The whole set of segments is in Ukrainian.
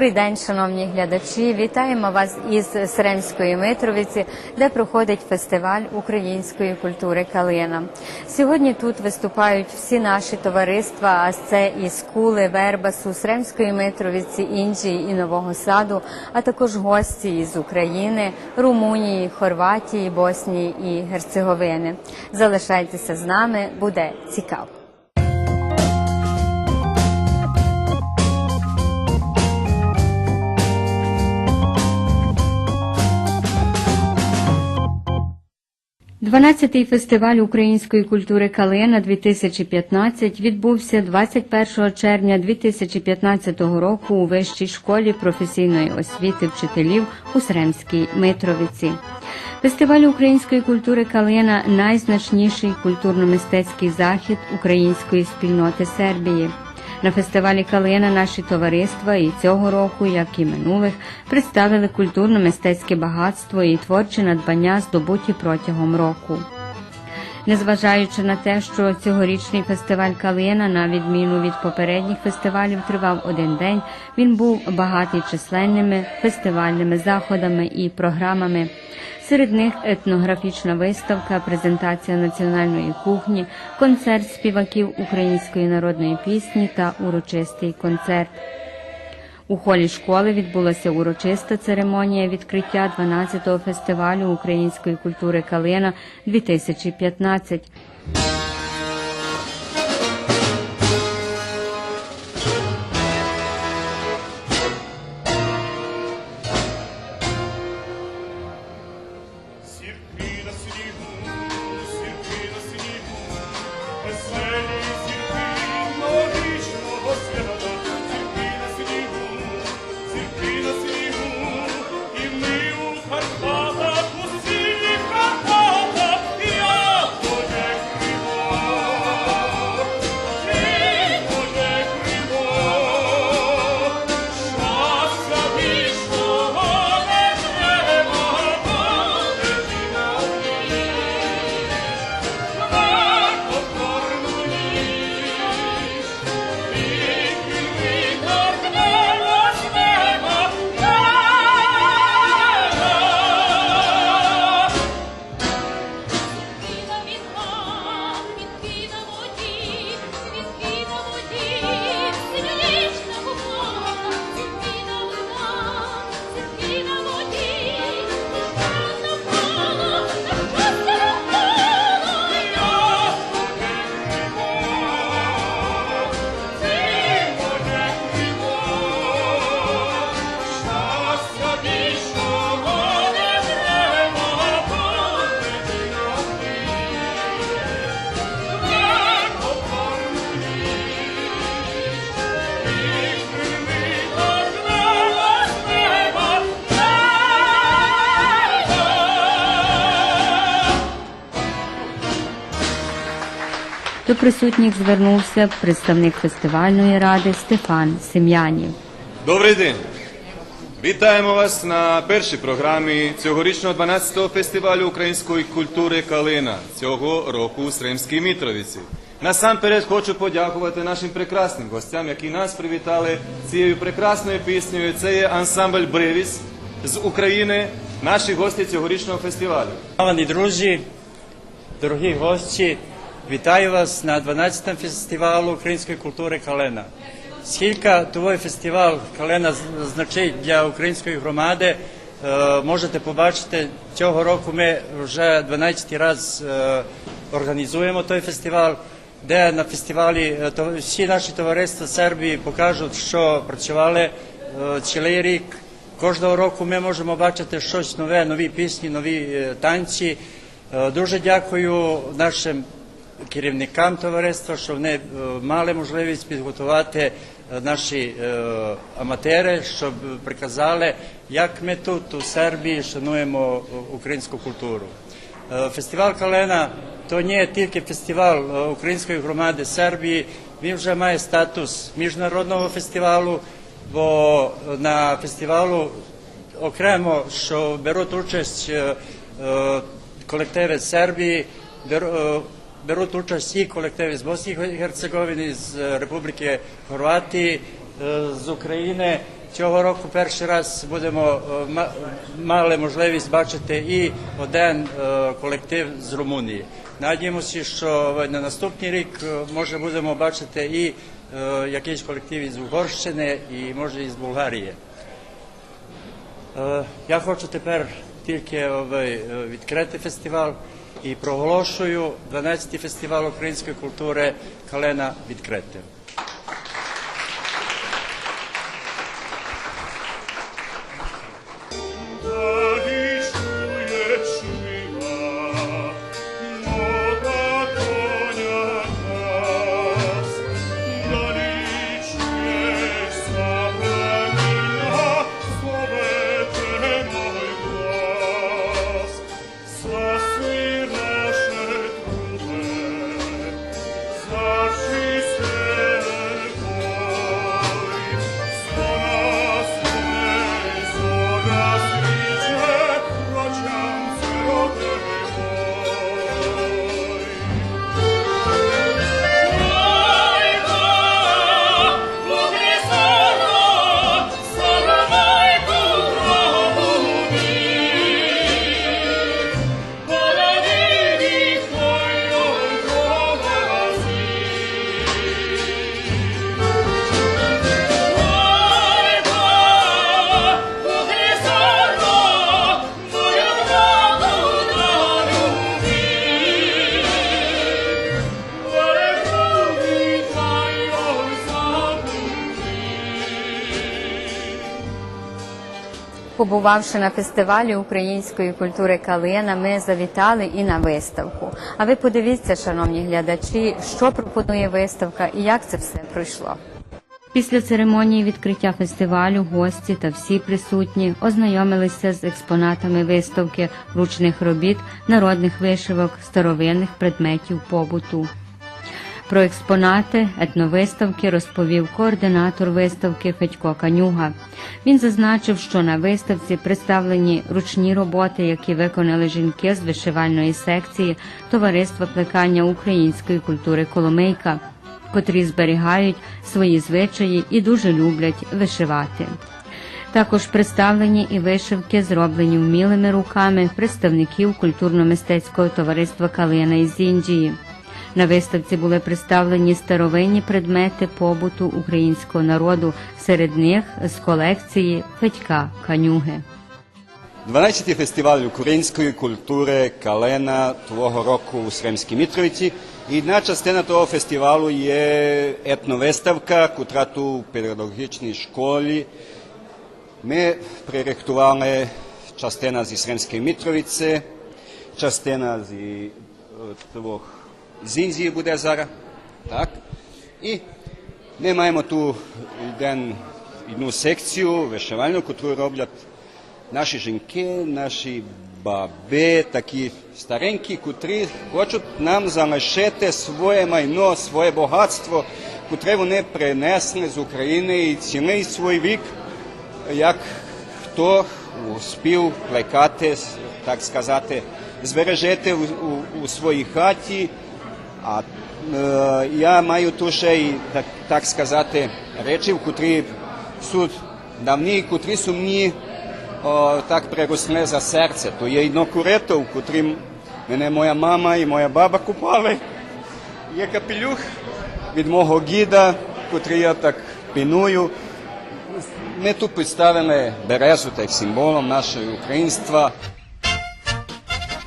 Добрий день, шановні глядачі. Вітаємо вас із Сиремської Митровиці, де проходить фестиваль української культури Калина. Сьогодні тут виступають всі наші товариства, а це із Кули, Вербасу, Сиремської Митровиці, Інджії і Нового Саду, а також гості із України, Румунії, Хорватії, Боснії і Герцеговини. Залишайтеся з нами, буде цікаво. Дванадцятий фестиваль української культури Калина 2015 відбувся 21 червня 2015 року у Вищій школі професійної освіти вчителів у Сремській Митровиці. Фестиваль української культури Калина найзначніший культурно-мистецький захід української спільноти Сербії. На фестивалі Калина наші товариства і цього року, як і минулих, представили культурно-мистецьке багатство і творчі надбання, здобуті протягом року. Незважаючи на те, що цьогорічний фестиваль Калина, на відміну від попередніх фестивалів, тривав один день, він був багатий численними фестивальними заходами і програмами. Серед них етнографічна виставка, презентація національної кухні, концерт співаків української народної пісні та урочистий концерт. У холі школи відбулася урочиста церемонія відкриття 12-го фестивалю української культури Калина 2015. Присутніх звернувся представник фестивальної ради Стефан Сем'янів. Добрий день! Вітаємо вас на першій програмі цьогорічного 12-го фестивалю української культури Калина цього року у Сремській Мітровіці. Насамперед хочу подякувати нашим прекрасним гостям, які нас привітали цією прекрасною піснею. Це є ансамбль Бревіс з України, наші гості цьогорічного фестивалю. Шановні друзі, дорогі гості, вітаю вас на 12-му фестивалу української культури Калена. Скільки той фестиваль Калена значить для української громади, е, можете побачити, цього року ми вже 12 раз е, організуємо той фестиваль, де на фестивалі е, всі наші товариства Сербії покажуть, що працювали цілий рік. Кожного року ми можемо бачити щось нове, нові пісні, нові танці. Дуже дякую нашим керівникам товариства, що вони е, мали можливість підготувати е, наші е, аматери, щоб приказали, як ми тут у Сербії шануємо українську культуру. Фестиваль Калена то не тільки фестиваль української громади Сербії, він вже має статус міжнародного фестивалу, бо на фестивалу окремо, що беруть участь колективи Сербії, беруть участь і колективи з Босні і Герцеговини, з е, Республіки Хорватії, е, з України. Цього року перший раз будемо е, мали можливість бачити і один колектив з Румунії. Надіємося, що на наступний рік може будемо бачити і якийсь колектив із Угорщини, і може із Болгарії. Я хочу тепер тільки відкрити фестиваль і проголошую 12-й фестиваль української культури Калена відкритим. Побувавши на фестивалі української культури Калина, ми завітали і на виставку. А ви подивіться, шановні глядачі, що пропонує виставка і як це все пройшло. Після церемонії відкриття фестивалю гості та всі присутні ознайомилися з експонатами виставки ручних робіт, народних вишивок, старовинних предметів побуту. Про експонати етновиставки розповів координатор виставки Федько Канюга. Він зазначив, що на виставці представлені ручні роботи, які виконали жінки з вишивальної секції Товариства плекання української культури Коломийка, котрі зберігають свої звичаї і дуже люблять вишивати. Також представлені і вишивки, зроблені вмілими руками представників культурно-мистецького товариства Калина із Індії. На виставці були представлені старовинні предмети побуту українського народу, серед них з колекції Федька Канюги. 12-й фестиваль української культури Калена того року у Сремській Мітровиці. І одна частина того фестивалу є етновиставка, котра ту в педагогічній школі. Ми пририхтували частина зі Сремської Мітровиці, частина зі е, того, з Індії буде зараз. Так? І ми маємо ту одну секцію вишивальну, яку роблять наші жінки, наші баби, такі старенькі, котрі хочуть нам залишити своє майно, своє багатство, котре вони принесли з України і цілий свій вік, як хто успів плекати, так сказати, збережити у, у, у своїй хаті. А е, я маю тут ще й, так, так сказати, речі, котрі суд давні, котрі сумні о, так приросли за серце. То є одно курето, в котрім мене моя мама і моя баба купали. Є капелюх від мого гіда, котрий я так піную. Ми тут представили березу так символом нашого українства.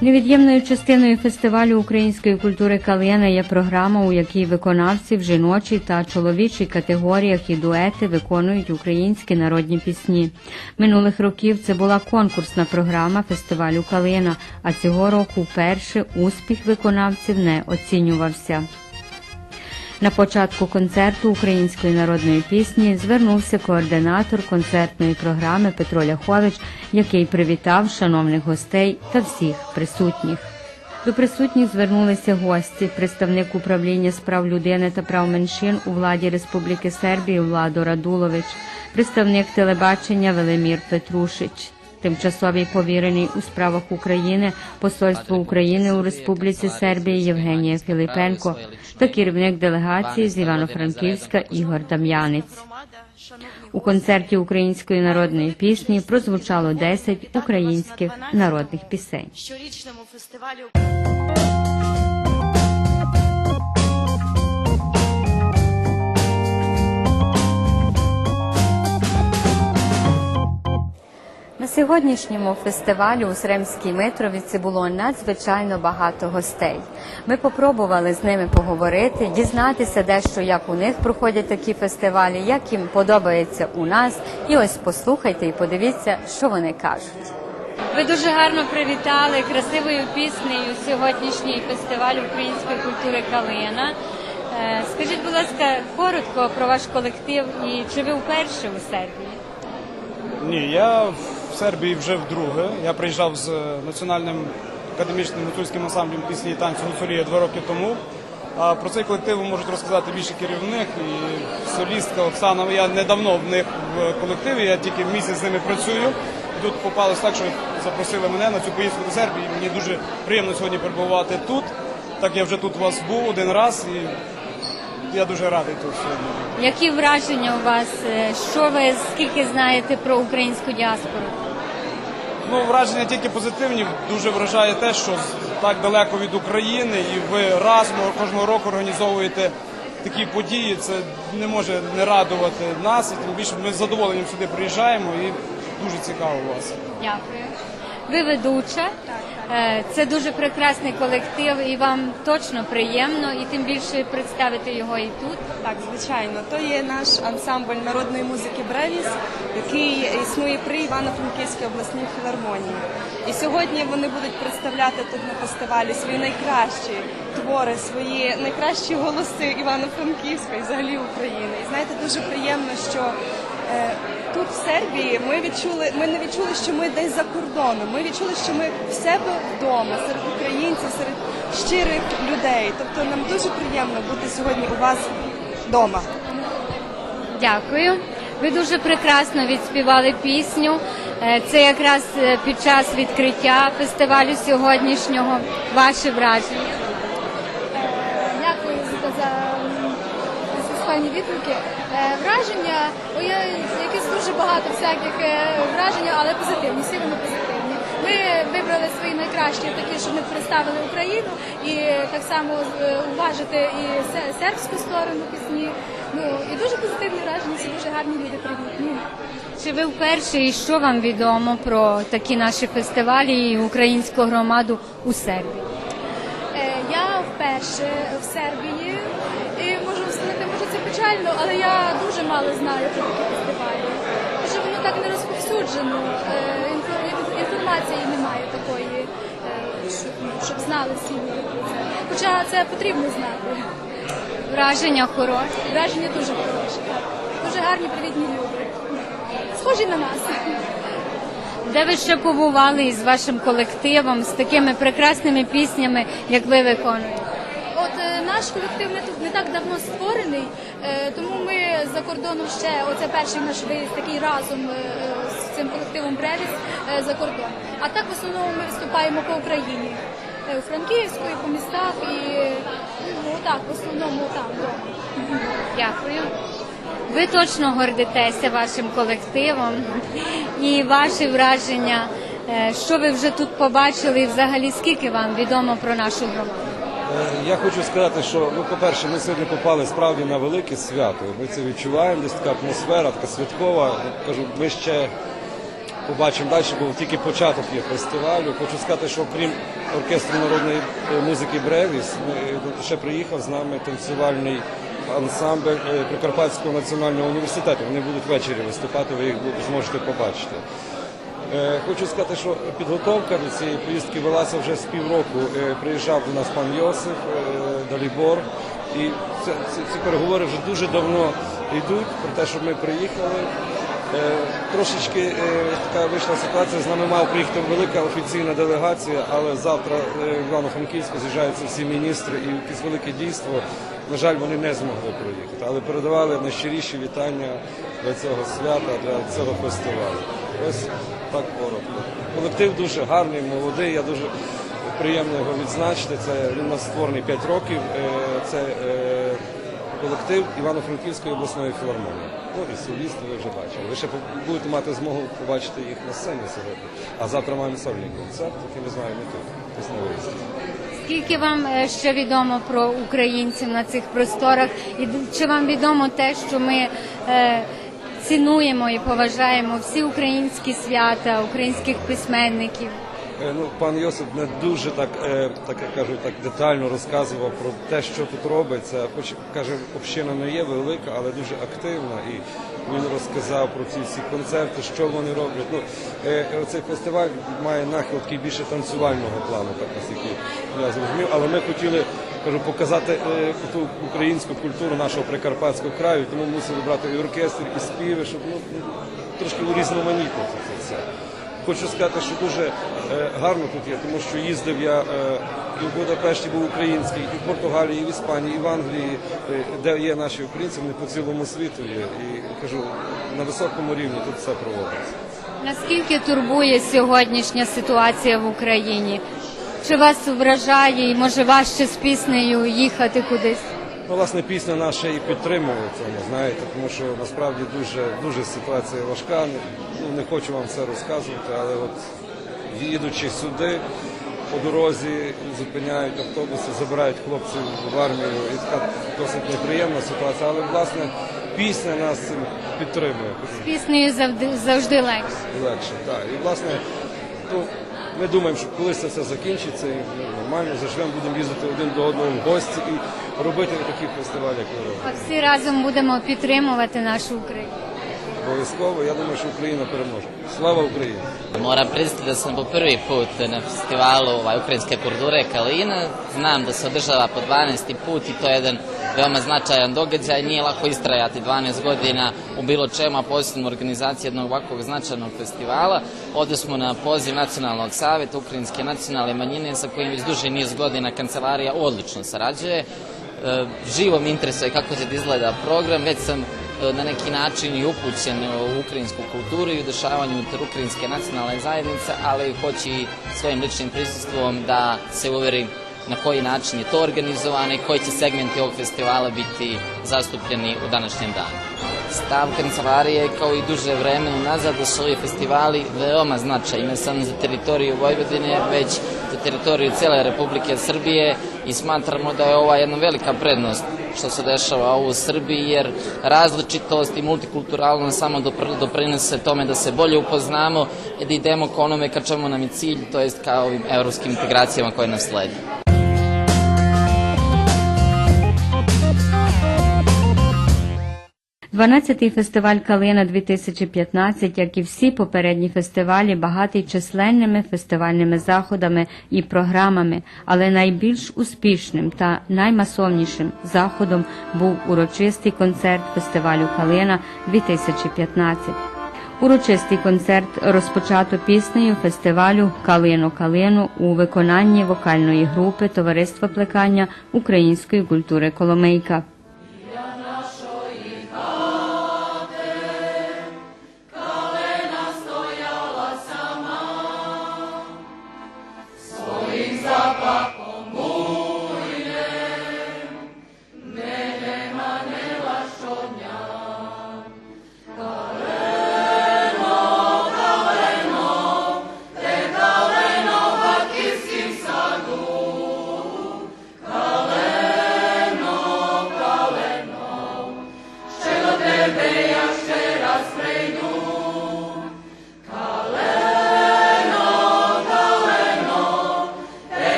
Невід'ємною частиною фестивалю української культури Калина є програма, у якій виконавці в жіночій та чоловічій категоріях і дуети виконують українські народні пісні. Минулих років це була конкурсна програма фестивалю Калина, а цього року вперше успіх виконавців не оцінювався. На початку концерту української народної пісні звернувся координатор концертної програми Петро Ляхович, який привітав шановних гостей та всіх присутніх. До присутніх звернулися гості, представник управління справ людини та прав меншин у владі Республіки Сербії Владо Радулович, представник телебачення Велимір Петрушич, тимчасовий повірений у справах України Посольство України у Республіці Сербії Євгенія Філипенко та керівник делегації з Івано-Франківська Ігор Дам'янець. У концерті української народної пісні прозвучало 10 українських народних пісень. щорічному фестивалю. На сьогоднішньому фестивалі у Сремській Митровіці було надзвичайно багато гостей. Ми попробували з ними поговорити, дізнатися дещо, як у них проходять такі фестивалі, як їм подобається у нас. І ось послухайте і подивіться, що вони кажуть. Ви дуже гарно привітали красивою піснею сьогоднішній фестиваль української культури Калина. Е, Скажіть, будь ласка, коротко про ваш колектив і чи ви вперше у Сербії? Ні, я Сербії вже вдруге. Я приїжджав з національним академічним гуцульським ансамблем пісні танцю Гуцулія два роки тому. Про цей колектив можуть розказати більше керівник і солістка Оксана. Я недавно в них в колективі, я тільки місяць з ними працюю. Тут попалось так, що запросили мене на цю поїздку до Сербії. Мені дуже приємно сьогодні перебувати тут. Так я вже тут у вас був один раз і я дуже радий тут сьогодні. Які враження у вас? Е, Що ви скільки знаєте про українську діаспору? Ну, враження тільки позитивні. Дуже вражає те, що так далеко від України, і ви разом кожного року організовуєте такі події. Це не може не радувати нас. І тим більше ми з задоволенням сюди приїжджаємо і дуже цікаво у вас. Дякую. Ви ведуча. Е, Це дуже прекрасний колектив, і вам точно приємно, і тим більше представити його і тут. Так, звичайно, то є наш ансамбль народної музики Бревіс, який існує при Івано-Франківській обласній філармонії. І сьогодні вони будуть представляти тут на фестивалі свої найкращі твори, свої найкращі голоси Івано-Франківська і взагалі України. І знаєте, дуже приємно, що е, тут в Сербії ми відчули, ми не відчули, що ми десь за кордоном. Ми відчули, що ми в себе вдома, серед українців, серед щирих людей. Тобто нам дуже приємно бути сьогодні у вас вдома. Дякую. Ви дуже прекрасно відспівали пісню. Е, Це якраз е, під час відкриття фестивалю сьогоднішнього. Ваші враження. Дякую за, за, за файні відгуки. Е, враження, о, я якісь дуже багато всяких е, вражень, але позитивні, всі вони позитивні. Ми вибрали свої найкращі, такі, щоб ми представили Україну і так само е, уважити і сербську сторону пісні. Ну і дуже позитивні враження, всі дуже гарні люди привітні. Чи ви вперше і що вам відомо про такі наші фестивалі і українську громаду у Сербії? Я вперше в Сербії і можу сказати, може це печально, але я дуже мало знаю про такі фестивалі. Може воно так не розповсюджено. е, Інформації немає такої, е, щоб, ну, знали всі люди про це. Хоча це потрібно знати. Враження хороші. Враження дуже хороше. Дуже гарні, привітні люди. Схожі на нас. Де ви ще побували із вашим колективом з такими прекрасними піснями, як ви виконуєте? Наш колектив не, так давно створений, е, тому ми за кордоном ще оце перший наш виїзд такий разом е, з цим колективом Бревіс е, за кордон. А так в основному ми виступаємо по Україні. У Франківську, і по містах, і ну так, в основному там. Дякую. Ви точно гордитеся вашим колективом і ваші враження, що ви вже тут побачили, і взагалі скільки вам відомо про нашу громаду? Е, Я хочу сказати, що ну, по-перше, ми сьогодні попали справді на велике свято. Ми це відчуваємо, десь така атмосфера, така святкова. Кажу, ми ще побачимо далі, бо тільки початок є фестивалю. Хочу сказати, що окрім оркестру народної е, музики Бревіс, е, ще приїхав з нами танцювальний ансамбль Прикарпатського національного університету. Вони будуть ввечері виступати, ви їх зможете побачити. Е, Хочу сказати, що підготовка до цієї поїздки велася вже з півроку. Е, Приїжджав до нас пан Йосиф е, Далібор, і ці, ці переговори вже дуже давно йдуть про те, щоб ми приїхали. Трошечки така вийшла ситуація. З нами мала приїхати велика офіційна делегація, але завтра в Івано-Франківську з'їжджаються всі міністри і якесь велике дійство. На жаль, вони не змогли проїхати, але передавали найщиріші вітання для цього свята, для цього фестивалю. Ось так коротко. Колектив дуже гарний, молодий. Я дуже приємно його відзначити. Це він у нас створений 5 років. Е, Це е, колектив Івано-Франківської обласної філармонії. Ну і солісти ви вже бачили. Ви ще будете мати змогу побачити їх на сцені сьогодні. А завтра маємо сольний концерт, який ми знаємо і тут. Скільки вам е, ще відомо про українців на цих просторах? І чи вам відомо те, що ми цінуємо і поважаємо всі українські свята, українських письменників? Е, Ну, пан Йосип не дуже так, е, так як кажуть, так детально розказував про те, що тут робиться. Хоч каже, община не є велика, але дуже активна. І він розказав про ці всі концерти, що вони роблять. Ну, е, цей фестиваль має нахил більше танцювального плану, так наскільки я зрозумів. Але ми хотіли кажу, показати ту українську культуру нашого прикарпатського краю, тому мусили брати і оркестр, і співи, щоб ну, трошки урізноманітнити це все. Хочу сказати, що дуже е, гарно тут є, тому що їздив я е, і в Будапешті був український, і в Португалії, і в Іспанії, і в Англії, е, де є наші українці, вони по цілому світу є. І кажу, на високому рівні тут все проводиться. Наскільки турбує сьогоднішня ситуація в Україні? Чи вас вражає і може важче з піснею їхати кудись? Ну, власне, пісня наша і підтримує цьому, знаєте, тому що насправді дуже, дуже ситуація важка. Ну, не хочу вам все розказувати, але от їдучи сюди, по дорозі зупиняють автобуси, забирають хлопців в армію. І така досить неприємна ситуація. Але власне пісня нас цим підтримує. З піснею завжди, завжди легше. Легше. Так. І власне, ну, ми думаємо, що колись це все закінчиться і ну, нормально заживемо, будемо їздити один до одного в гості і робити такі фестивалі, як ви робите. А всі разом будемо підтримувати нашу Україну. Обов'язково, я думаю, що Україна переможе. Слава Україні! Moram priznati da sam po prvi put na festivalu ovaj, ukrajinske kulture Kalina. Znam da se održava po 12. put i to je jedan veoma značajan događaj. Nije lako istrajati 12 godina u bilo čemu, a posebno u organizaciji jednog ovakvog značajnog festivala. Ovde smo na poziv Nacionalnog saveta Ukrajinske nacionalne manjine sa kojim već duži niz godina kancelarija odlično sarađuje. E, živo me interesuje kako će da izgleda program, već sam e, na neki način i upućen u ukrajinsku kulturu i u dešavanju unutar ukrajinske nacionalne zajednice, ali hoću i svojim ličnim prisustvom da se uverim na koji način je to organizovano i koji će segmenti ovog festivala biti zastupljeni u današnjem danu. Stav kancelarije kao i duže vreme unazad da su ovi festivali veoma značajni, ne samo za teritoriju Vojvodine, već za teritoriju cele Republike Srbije i smatramo da je ova jedna velika prednost što se dešava u Srbiji, jer različitost i multikulturalnost samo doprinese tome da se bolje upoznamo i da idemo ka onome ka čemu nam je cilj, to jest ka ovim evropskim integracijama koje nas sledi. 12-й фестиваль Калина 2015, як і всі попередні фестивалі, багатий численними фестивальними заходами і програмами, але найбільш успішним та наймасовнішим заходом був урочистий концерт фестивалю Калина 2015. Урочистий концерт розпочато піснею фестивалю Калино Калину у виконанні вокальної групи Товариства плекання української культури Коломийка.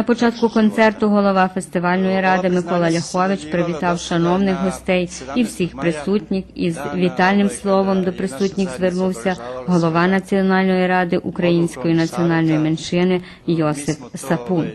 На початку концерту голова фестивальної ради Микола Ляхович привітав шановних гостей і всіх присутніх із вітальним словом до присутніх звернувся голова Національної ради української національної меншини Йосип Сапун.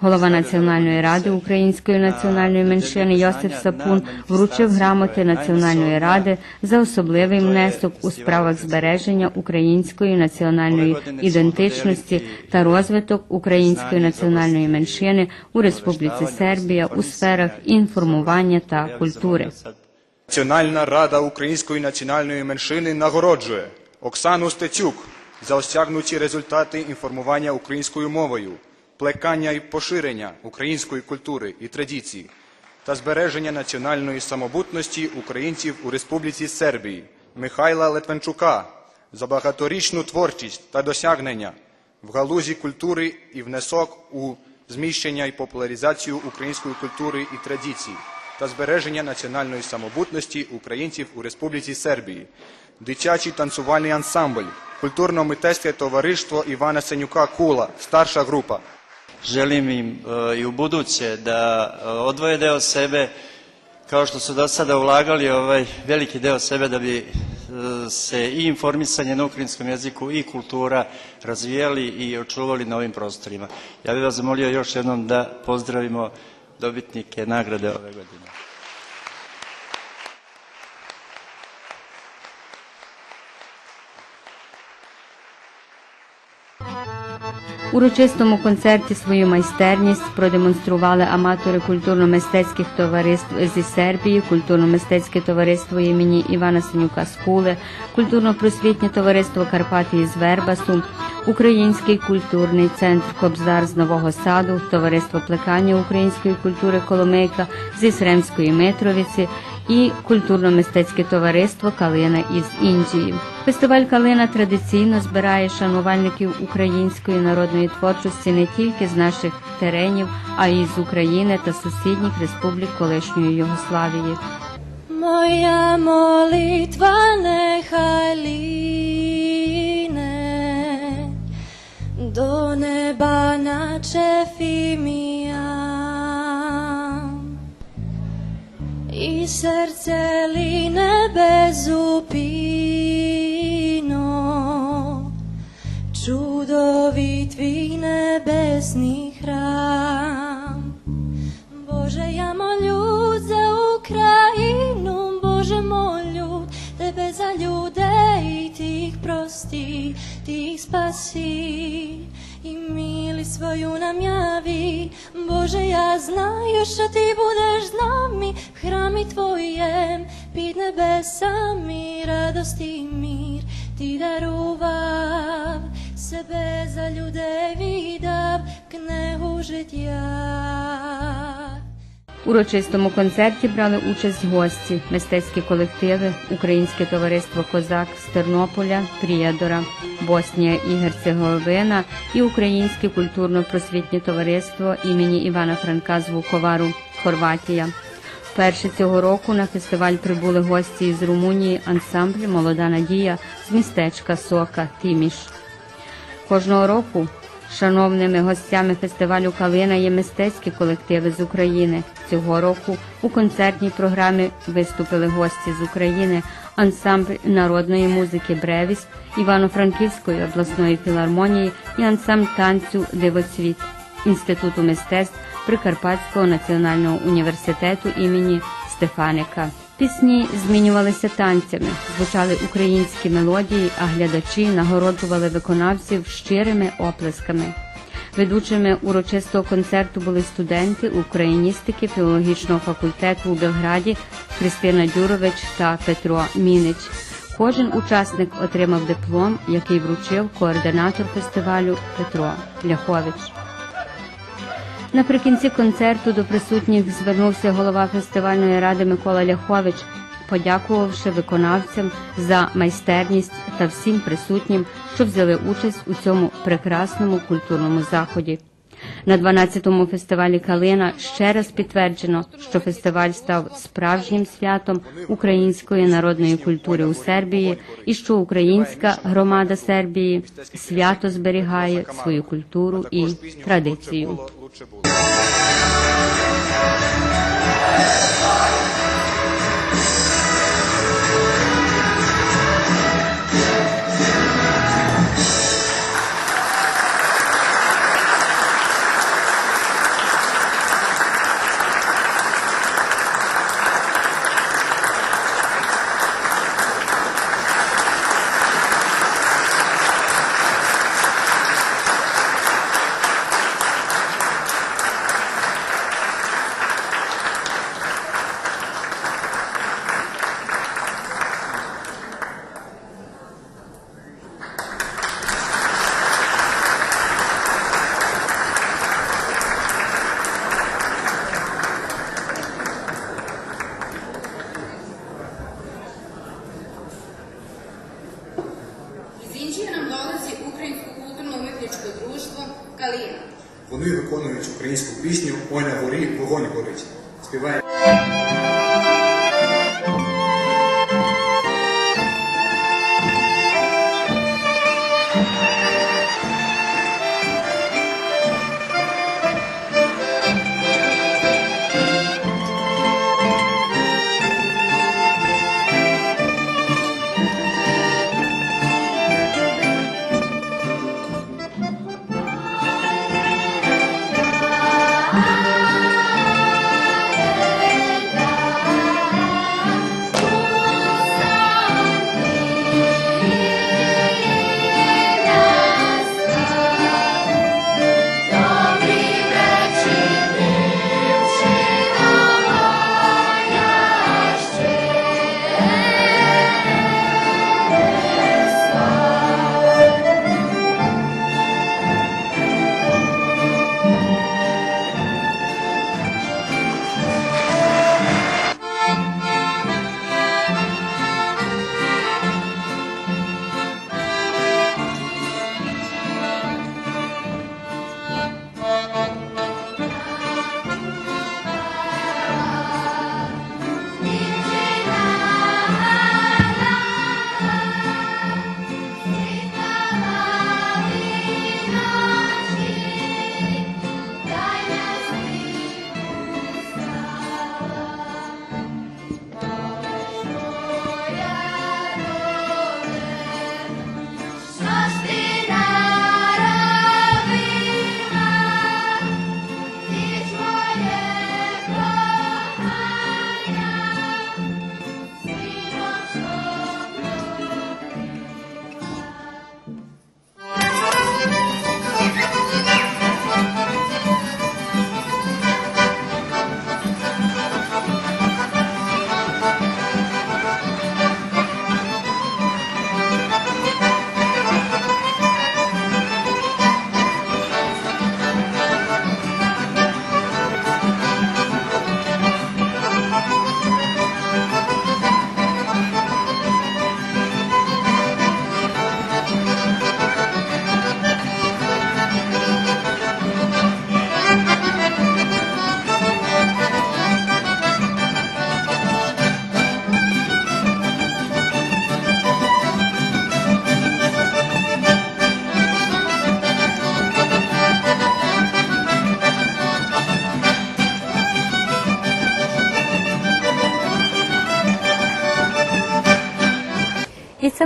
Голова Національної ради Української національної меншини Йосип Сапун вручив грамоти Національної ради за особливий внесок у справах збереження української національної ідентичності та розвиток української національної меншини у Республіці Сербія у сферах інформування та культури. Національна рада української національної меншини нагороджує Оксану Стецюк за осягнуті результати інформування українською мовою, плекання і поширення української культури і традицій та збереження національної самобутності українців у Республіці Сербії, Михайла Литвинчука за багаторічну творчість та досягнення в галузі культури і внесок у зміщення і популяризацію української культури і традицій та збереження національної самобутності українців у Республіці Сербії, дитячий танцювальний ансамбль, культурно-мистецьке товариство Івана Сенюка Кула, старша група. Želim im e, i u buduće da e, odvoje deo sebe kao što su do sada ulagali ovaj veliki deo sebe da bi e, se i informisanje na ukrajinskom jeziku i kultura razvijali i očuvali na ovim prostorima. Ja bih vas zamolio još jednom da pozdravimo dobitnike nagrade ove godine. Урочистому концерті свою майстерність продемонстрували аматори культурно-мистецьких товариств зі Сербії, культурно-мистецьке товариство імені Івана Синюка Скули, культурно-просвітнє товариство Карпати із Вербасу, Український культурний центр Кобзар з Нового Саду, товариство плекання української культури Коломейка зі Сремської Митровиці і культурно-мистецьке товариство Калина із Індії. Фестиваль Калина традиційно збирає шанувальників української народної творчості не тільки з наших теренів, а й з України та сусідніх республік колишньої Югославії. Moja molitva nehaj line do neba načefi mi I srce line bezupino čudovit tvih nebesnih hram. Bože, ja molju za Ukrajinu, Bože, molju Tebe za ljude i ti ih prosti, ti ih spasi i mili svoju nam javi. Bože, ja znaju što ti budeš z nami, v hrami tvojem, pid nebesami, radost i mir ti daruvav, sebe za ljude vidav, k nehu. Урочистому концерті брали участь гості, мистецькі колективи, Українське товариство Козак з Тернополя, Пріядора, Боснія і Герцеговина і Українське культурно-просвітнє товариство імені Івана Франка з Вуковару, Хорватія. Вперше цього року на фестиваль прибули гості із Румунії ансамбль Молода Надія з містечка Сока Тіміш. Кожного року шановними гостями фестивалю Калина є мистецькі колективи з України. Цього року у концертній програмі виступили гості з України, ансамбль народної музики Бревіс, Івано-Франківської обласної філармонії і ансамбль танцю Дивоцвіт Інституту мистецтв Прикарпатського національного університету імені Стефаника. Пісні змінювалися танцями, звучали українські мелодії, а глядачі нагороджували виконавців щирими оплесками. Ведучими урочистого концерту були студенти україністики філологічного факультету у Белграді Христина Дюрович та Петро Мінич. Кожен учасник отримав диплом, який вручив координатор фестивалю Петро Ляхович. Наприкінці концерту до присутніх звернувся голова фестивальної ради Микола Ляхович, подякувавши виконавцям за майстерність та всім присутнім, що взяли участь у цьому прекрасному культурному заході. На 12-му фестивалі Калина ще раз підтверджено, що фестиваль став справжнім святом української народної культури у Сербії, і що українська громада Сербії свято зберігає свою культуру і традицію.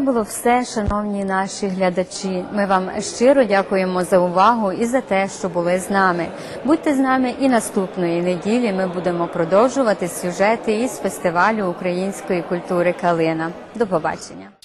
Було все, шановні наші глядачі. Ми вам щиро дякуємо за увагу і за те, що були з нами. Будьте з нами і наступної неділі. Ми будемо продовжувати сюжети із фестивалю української культури Калина. До побачення.